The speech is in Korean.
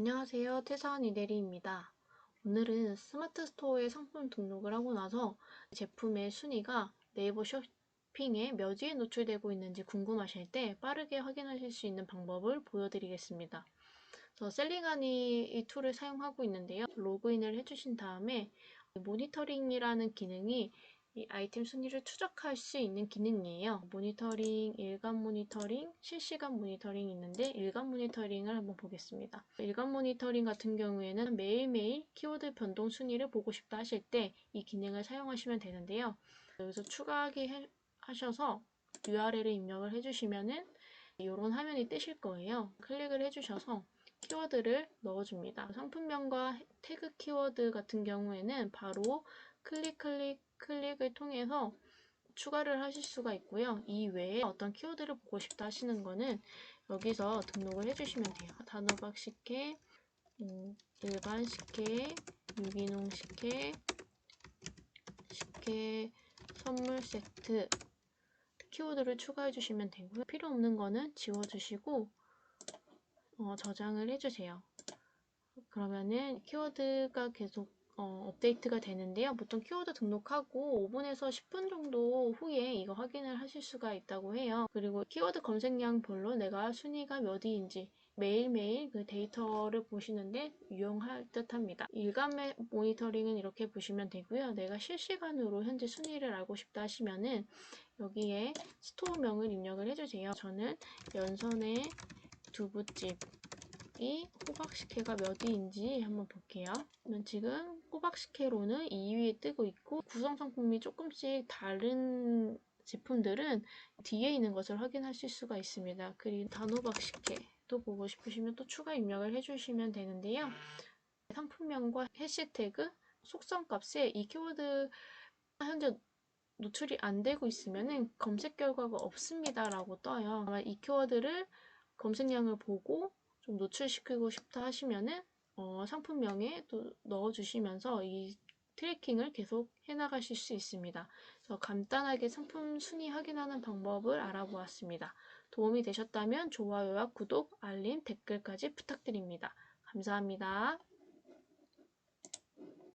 안녕하세요. 퇴사한 이대리입니다. 오늘은 스마트 스토어에 상품 등록을 하고 나서 제품의 순위가 네이버 쇼핑에 몇 위에 노출되고 있는지 궁금하실 때 빠르게 확인하실 수 있는 방법을 보여드리겠습니다. 저 셀링하니 이 툴을 사용하고 있는데요. 로그인을 해주신 다음에 모니터링이라는 기능이 이 아이템 순위를 추적할 수 있는 기능이에요. 모니터링, 일간 모니터링, 실시간 모니터링이 있는데 일간 모니터링을 한번 보겠습니다. 일간 모니터링 같은 경우에는 매일매일 키워드 변동 순위를 보고 싶다 하실 때 이 기능을 사용하시면 되는데요. 여기서 추가하기 하셔서 URL을 입력을 해주시면은 이런 화면이 뜨실 거예요. 클릭을 해주셔서 키워드를 넣어줍니다. 상품명과 태그 키워드 같은 경우에는 바로 클릭 클릭 클릭을 통해서 추가를 하실 수가 있고요. 이 외에 어떤 키워드를 보고 싶다 하시는 거는 여기서 등록을 해주시면 돼요. 단호박 식혜, 음, 일반 식혜, 유기농 식혜, 식혜 선물 세트 키워드를 추가해 주시면 되고요. 필요 없는 거는 지워주시고 어, 저장을 해주세요. 그러면은 키워드가 계속 어, 업데이트가 되는데요. 보통 키워드 등록하고 5분에서 10분 정도 후에 이거 확인을 하실 수가 있다고 해요. 그리고 키워드 검색량별로 내가 순위가 몇 위인지 매일매일 그 데이터를 보시는데 유용할 듯 합니다. 일간 모니터링은 이렇게 보시면 되고요. 내가 실시간으로 현재 순위를 알고 싶다 하시면은 여기에 스토어명을 입력을 해주세요. 저는 연선의 두부집 이 호박식혜가 몇 위인지 한번 볼게요. 지금 호박식혜로는 2위에 뜨고 있고 구성 상품이 조금씩 다른 제품들은 뒤에 있는 것을 확인하실 수가 있습니다. 그리고 단호박 식혜도 보고 싶으시면 또 추가 입력을 해주시면 되는데요. 상품명과 해시태그, 속성값에 이 키워드 현재 노출이 안 되고 있으면 검색 결과가 없습니다 라고 떠요. 아마 이 키워드를 검색량을 보고 좀 노출시키고 싶다 하시면은 어, 상품명에 또 넣어주시면서 이 트래킹을 계속 해나가실 수 있습니다. 그래서 간단하게 상품 순위 확인하는 방법을 알아보았습니다. 도움이 되셨다면 좋아요와 구독, 알림, 댓글까지 부탁드립니다. 감사합니다.